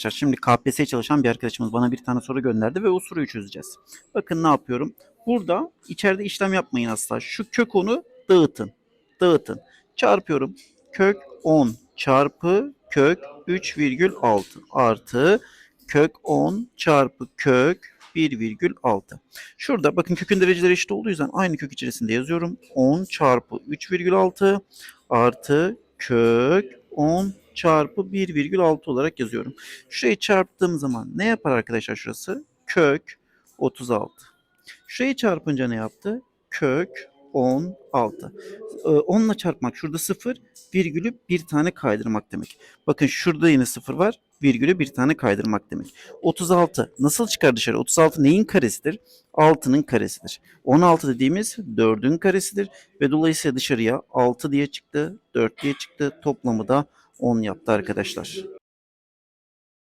Arkadaşlar Şimdi KPSS'ye çalışan bir arkadaşımız bana bir tane soru gönderdi ve o soruyu çözeceğiz. Bakın ne yapıyorum. Burada içeride işlem yapmayın asla. Şu kök 10'u dağıtın. Dağıtın. Çarpıyorum. Kök 10 çarpı kök 3,6 artı kök 10 çarpı kök 1,6. Şurada bakın kökün dereceleri eşit olduğu yüzden aynı kök içerisinde yazıyorum. 10 çarpı 3,6 artı kök 10 çarpı 1,6 olarak yazıyorum. Şurayı çarptığım zaman ne yapar arkadaşlar şurası? Kök 36. Şurayı çarpınca ne yaptı? Kök 16. Ee, 10 ile çarpmak şurada 0, virgülü bir tane kaydırmak demek. Bakın şurada yine 0 var, virgülü bir tane kaydırmak demek. 36 nasıl çıkar dışarı? 36 neyin karesidir? 6'nın karesidir. 16 dediğimiz 4'ün karesidir ve dolayısıyla dışarıya 6 diye çıktı, 4 diye çıktı. Toplamı da 10 yaptı arkadaşlar.